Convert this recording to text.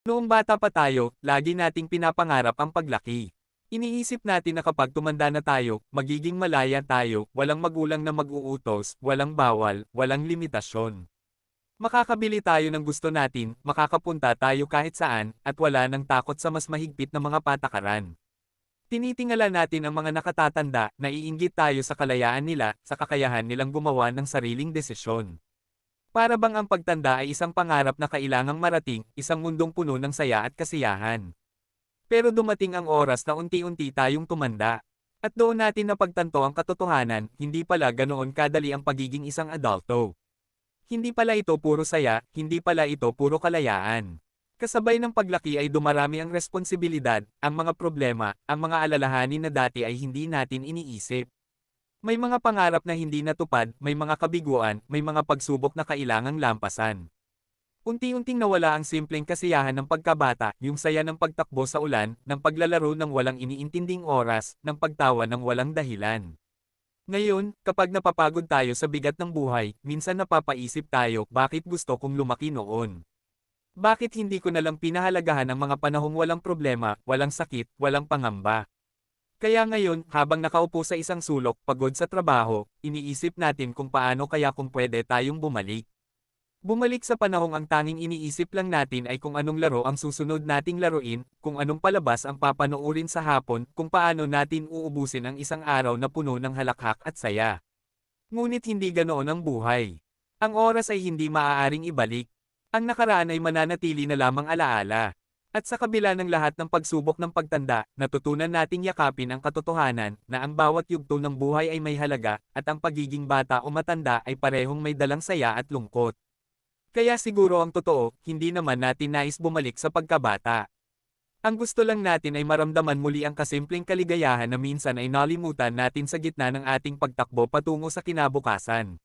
Noong bata pa tayo, lagi nating pinapangarap ang paglaki. Iniisip natin na kapag tumanda na tayo, magiging malaya tayo, walang magulang na mag-uutos, walang bawal, walang limitasyon. Makakabili tayo ng gusto natin, makakapunta tayo kahit saan, at wala nang takot sa mas mahigpit na mga patakaran. Tinitingala natin ang mga nakatatanda, naiinggit tayo sa kalayaan nila, sa kakayahan nilang gumawa ng sariling desisyon. Para bang ang pagtanda ay isang pangarap na kailangang marating, isang mundong puno ng saya at kasiyahan. Pero dumating ang oras na unti-unti tayong tumanda. At doon natin napagtanto ang katotohanan, hindi pala ganoon kadali ang pagiging isang adulto. Hindi pala ito puro saya, hindi pala ito puro kalayaan. Kasabay ng paglaki ay dumarami ang responsibilidad, ang mga problema, ang mga alalahanin na dati ay hindi natin iniisip. May mga pangarap na hindi natupad, may mga kabiguan, may mga pagsubok na kailangang lampasan. Unti-unting nawala ang simpleng kasiyahan ng pagkabata, yung saya ng pagtakbo sa ulan, ng paglalaro ng walang iniintinding oras, ng pagtawa ng walang dahilan. Ngayon, kapag napapagod tayo sa bigat ng buhay, minsan napapaisip tayo, bakit gusto kong lumaki noon? Bakit hindi ko nalang pinahalagahan ang mga panahong walang problema, walang sakit, walang pangamba? Kaya ngayon, habang nakaupo sa isang sulok, pagod sa trabaho, iniisip natin kung paano kaya kung pwede tayong bumalik. Bumalik sa panahong ang tanging iniisip lang natin ay kung anong laro ang susunod nating laruin, kung anong palabas ang papanoorin sa hapon, kung paano natin uubusin ang isang araw na puno ng halakhak at saya. Ngunit hindi ganoon ang buhay. Ang oras ay hindi maaaring ibalik. Ang nakaraan ay mananatili na lamang alaala. At sa kabila ng lahat ng pagsubok ng pagtanda, natutunan nating yakapin ang katotohanan na ang bawat yugto ng buhay ay may halaga, at ang pagiging bata o matanda ay parehong may dalang saya at lungkot. Kaya siguro ang totoo, hindi naman natin nais bumalik sa pagkabata. Ang gusto lang natin ay maramdaman muli ang kasimpleng kaligayahan na minsan ay nalimutan natin sa gitna ng ating pagtakbo patungo sa kinabukasan.